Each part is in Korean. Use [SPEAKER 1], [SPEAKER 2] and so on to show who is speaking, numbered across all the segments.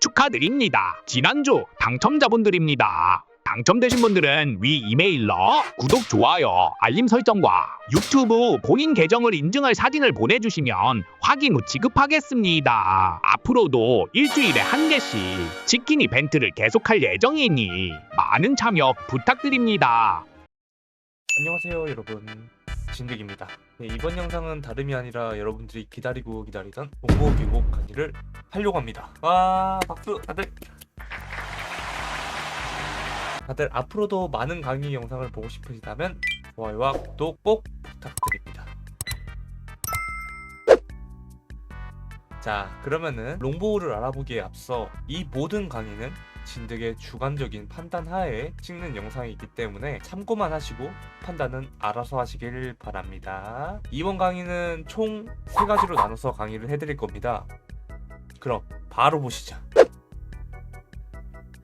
[SPEAKER 1] 축하드립니다. 지난주 당첨자분들입니다. 당첨되신 분들은 위 이메일로 구독, 좋아요, 알림 설정과 유튜브 본인 계정을 인증할 사진을 보내주시면 확인 후 지급하겠습니다. 앞으로도 일주일에 한 개씩 치킨 이벤트를 계속할 예정이니 많은 참여 부탁드립니다.
[SPEAKER 2] 안녕하세요 여러분 진득입니다. 네, 이번 영상은 다름이 아니라 여러분들이 기다리고 기다리던 공보 계곡 강의를 하려고 합니다. 와 박수 다들. 다들 앞으로도 많은 강의 영상을 보고 싶으시다면 좋아요와 구독 꼭 부탁드립니다. 자 그러면은 롱보우를 알아보기에 앞서 이 모든 강의는 진득의 주관적인 판단 하에 찍는 영상이기 때문에 참고만 하시고 판단은 알아서 하시길 바랍니다. 이번 강의는 총세 가지로 나눠서 강의를 해드릴 겁니다. 그럼 바로 보시죠.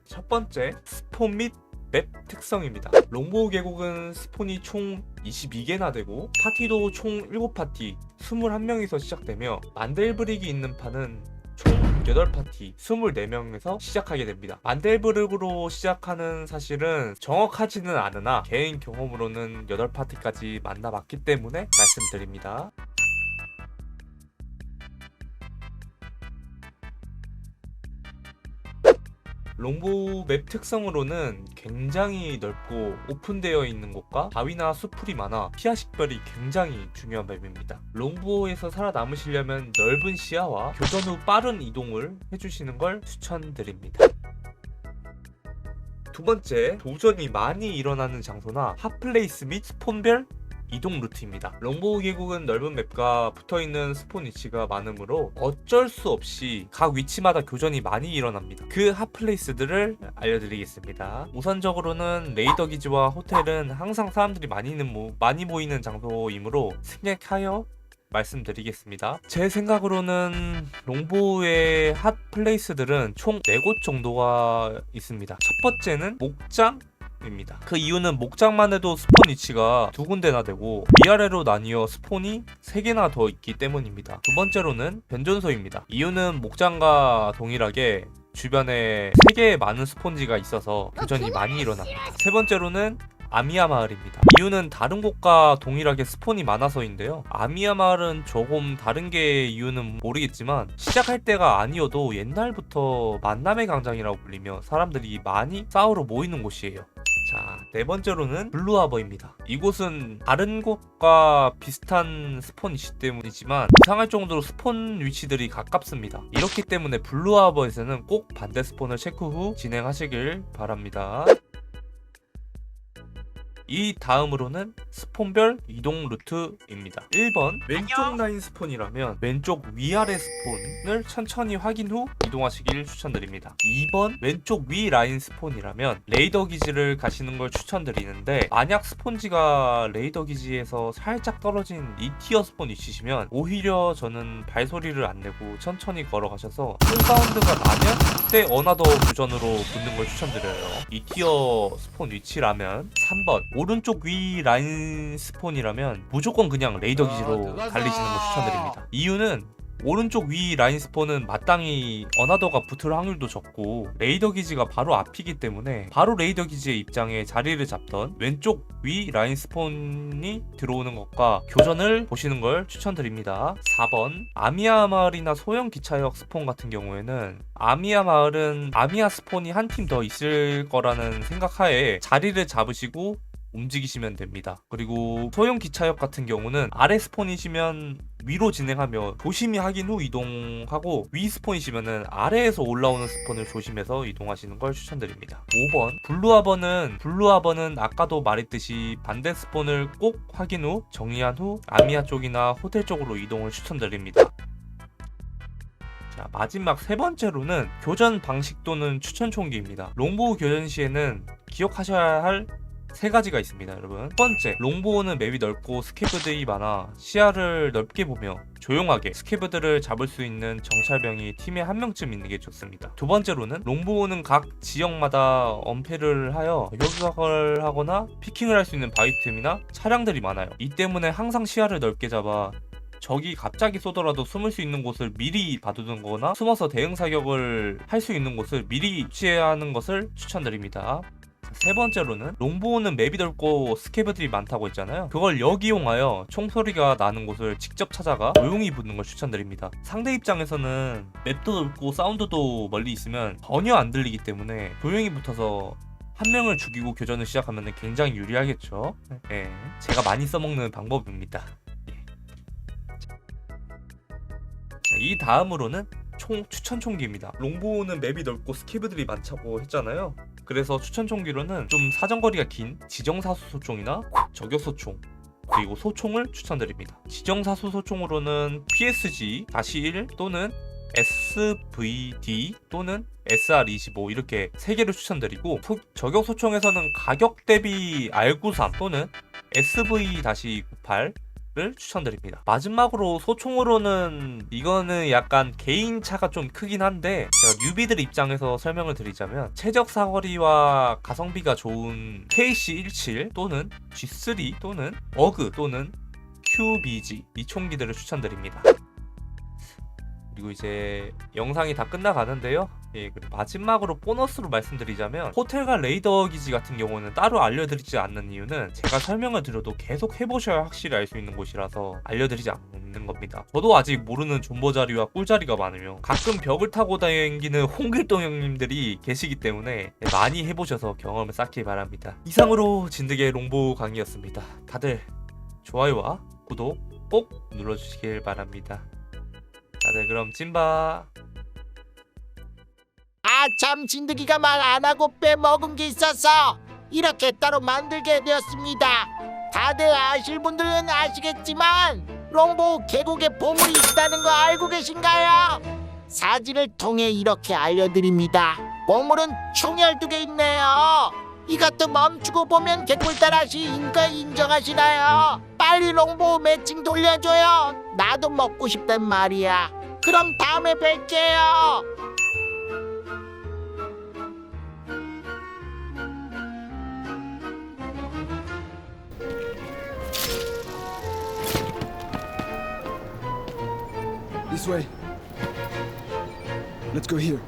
[SPEAKER 2] 첫 번째, 스폰 및 맵 특성입니다. 롱보우 계곡은 스폰이 총 22개나 되고 파티도 총 7파티, 21명에서 시작되며 만델브릭이 있는 판은 총 8파티 24명에서 시작하게 됩니다. 만델브릭으로 시작하는 사실은 정확하지는 않으나 개인 경험으로는 8파티까지 만나봤기 때문에 말씀드립니다. 롱보 맵 특성으로는 굉장히 넓고 오픈되어 있는 곳과 바위나 수풀이 많아 시야 식별이 굉장히 중요한 맵입니다. 롱보에서 살아남으시려면 넓은 시야와 교전 후 빠른 이동을 해주시는 걸 추천드립니다. 두 번째, 도전이 많이 일어나는 장소나 핫플레이스 및 스폰별 이동 루트입니다. 롱보우 계곡은 넓은 맵과 붙어있는 스폰 위치가 많으므로 어쩔 수 없이 각 위치마다 교전이 많이 일어납니다. 그 핫플레이스들을 알려드리겠습니다. 우선적으로는 레이더 기지와 호텔은 항상 사람들이 많이, 있는 모, 많이 모이는 장소이므로 생략하여 말씀드리겠습니다. 제 생각으로는 롱보우의 핫 플레이스들은 총 4곳 정도가 있습니다. 첫 번째는 목장, 입니다. 그 이유는 목장만 해도 스폰 위치가 두 군데나 되고 위아래로 나뉘어 스폰이 세 개나 더 있기 때문입니다. 두 번째로는 변전소입니다. 이유는 목장과 동일하게 주변에 세 개의 많은 스폰지가 있어서 교전이 많이 일어납니다. 세 번째로는 아미야 마을입니다. 이유는 다른 곳과 동일하게 스폰이 많아서인데요. 아미야 마을은 조금 다른 게 이유는 모르겠지만 시작할 때가 아니어도 옛날부터 만남의 강장이라고 불리며 사람들이 많이 싸우러 모이는 곳이에요. 자, 네 번째로는 블루하버입니다. 이곳은 다른 곳과 비슷한 스폰 위치 때문이지만 이상할 정도로 스폰 위치들이 가깝습니다. 이렇기 때문에 블루하버에서는 꼭 반대 스폰을 체크 후 진행하시길 바랍니다. 이 다음으로는 스폰별 이동 루트입니다. 1번 왼쪽 라인 스폰이라면 왼쪽 위아래 스폰을 천천히 확인 후 이동하시길 추천드립니다. 2번 왼쪽 위 라인 스폰이라면 레이더 기지를 가시는 걸 추천드리는데 만약 스폰지가 레이더 기지에서 살짝 떨어진 2티어 스폰 위치시면 오히려 저는 발소리를 안 내고 천천히 걸어가셔서 큰 사운드가 나면 그때 어나더 교전으로 붙는 걸 추천드려요. 2티어 스폰 위치라면 3번 오른쪽 위 라인 스폰이라면 무조건 그냥 레이더 기지로 달리시는 걸 추천드립니다. 이유는 오른쪽 위 라인 스폰은 마땅히 어나더가 붙을 확률도 적고 레이더 기지가 바로 앞이기 때문에 바로 레이더 기지의 입장에 자리를 잡던 왼쪽 위 라인 스폰이 들어오는 것과 교전을 보시는 걸 추천드립니다. 4번 아미야 마을이나 소형 기차역 스폰 같은 경우에는 아미야 마을은 아미야 스폰이 한 팀 더 있을 거라는 생각하에 자리를 잡으시고 움직이시면 됩니다. 그리고 소형 기차역 같은 경우는 아래 스폰이시면 위로 진행하며 조심히 확인 후 이동하고 위 스폰이시면은 아래에서 올라오는 스폰을 조심해서 이동하시는 걸 추천드립니다. 5번 블루하버는 블루하버는 아까도 말했듯이 반대 스폰을 꼭 확인 후 정리한 후 아미아 쪽이나 호텔 쪽으로 이동을 추천드립니다. 자, 마지막 세 번째로는 교전 방식 또는 추천 총기입니다. 롱보우 교전 시에는 기억하셔야 할 세 가지가 있습니다, 여러분. 첫 번째, 롱보우는 맵이 넓고 스케브들이 많아 시야를 넓게 보며 조용하게 스케브들을 잡을 수 있는 정찰병이 팀에 한 명쯤 있는 게 좋습니다. 두 번째로는 롱보우는 각 지역마다 엄폐를 하여 요격을 하거나 피킹을 할 수 있는 바이틈이나 차량들이 많아요. 이 때문에 항상 시야를 넓게 잡아 적이 갑자기 쏘더라도 숨을 수 있는 곳을 미리 봐두는 거나 숨어서 대응 사격을 할 수 있는 곳을 미리 취하는 것을 추천드립니다. 세 번째로는 롱보우는 맵이 넓고 스케브들이 많다고 했잖아요. 그걸 역이용하여 총소리가 나는 곳을 직접 찾아가 조용히 붙는 걸 추천드립니다. 상대 입장에서는 맵도 넓고 사운드도 멀리 있으면 전혀 안 들리기 때문에 조용히 붙어서 한 명을 죽이고 교전을 시작하면 굉장히 유리하겠죠. 예, 제가 많이 써먹는 방법입니다. 예. 자, 이 다음으로는 총 추천 총기입니다. 롱보우는 맵이 넓고 스키브들이 많다고 했잖아요. 그래서 추천 총기로는 좀 사정거리가 긴 지정사수 소총이나 저격 소총 그리고 소총을 추천드립니다. 지정사수 소총으로는 PSG-1 또는 SVD 또는 SR25 이렇게 세 개를 추천드리고 소- 저격 소총에서는 가격 대비 R93 또는 SV-98 를 추천드립니다. 마지막으로 소총으로는 이거는 약간 개인 차가 좀 크긴 한데 제가 뉴비들 입장에서 설명을 드리자면 최적 사거리와 가성비가 좋은 KC17 또는 G3 또는 어그 또는 QBG 이 총기들을 추천드립니다. 그리고 이제 영상이 다 끝나가는데요. 예, 그리고 마지막으로 보너스로 말씀드리자면 호텔과 레이더 기지 같은 경우는 따로 알려드리지 않는 이유는 제가 설명을 드려도 계속 해보셔야 확실히 알 수 있는 곳이라서 알려드리지 않는 겁니다. 저도 아직 모르는 존버 자리와 꿀 자리가 많으며 가끔 벽을 타고 다니는 홍길동 형님들이 계시기 때문에 많이 해보셔서 경험을 쌓기 바랍니다. 이상으로 진드개 롱보 강의였습니다. 다들 좋아요와 구독 꼭 눌러주시길 바랍니다. 다들 그럼 찐바.
[SPEAKER 3] 아참 진드기가 말 안 하고 빼먹은 게 있어서 이렇게 따로 만들게 되었습니다. 다들 아실 분들은 아시겠지만 롱보 계곡에 보물이 있다는 거 알고 계신가요? 사진을 통해 이렇게 알려드립니다. 보물은 총 12개 있네요. 이것도 멈추고 보면 개꿀다라시 인가 인정하시나요? 빨리 롱보 매칭 돌려줘요. 나도 먹고 싶단 말이야. 그럼 다음에 뵐게요.
[SPEAKER 4] This. Let's go here.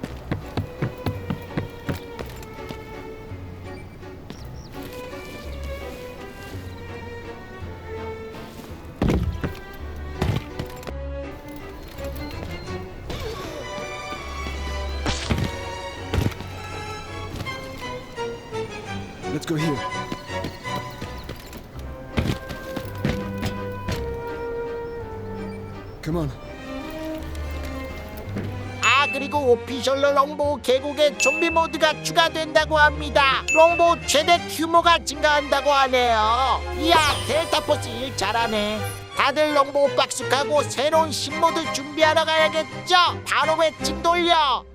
[SPEAKER 4] Let's go here. Come on.
[SPEAKER 3] 아 그리고 오피셜로 롱보 계곡에 좀비 모드가 추가된다고 합니다. 롱보 최대 규모가 증가한다고 하네요. 이야 델타포스 일 잘하네. 다들 롱보 박숙하고 새로운 신모드 준비하러 가야겠죠? 바로 매칭 돌려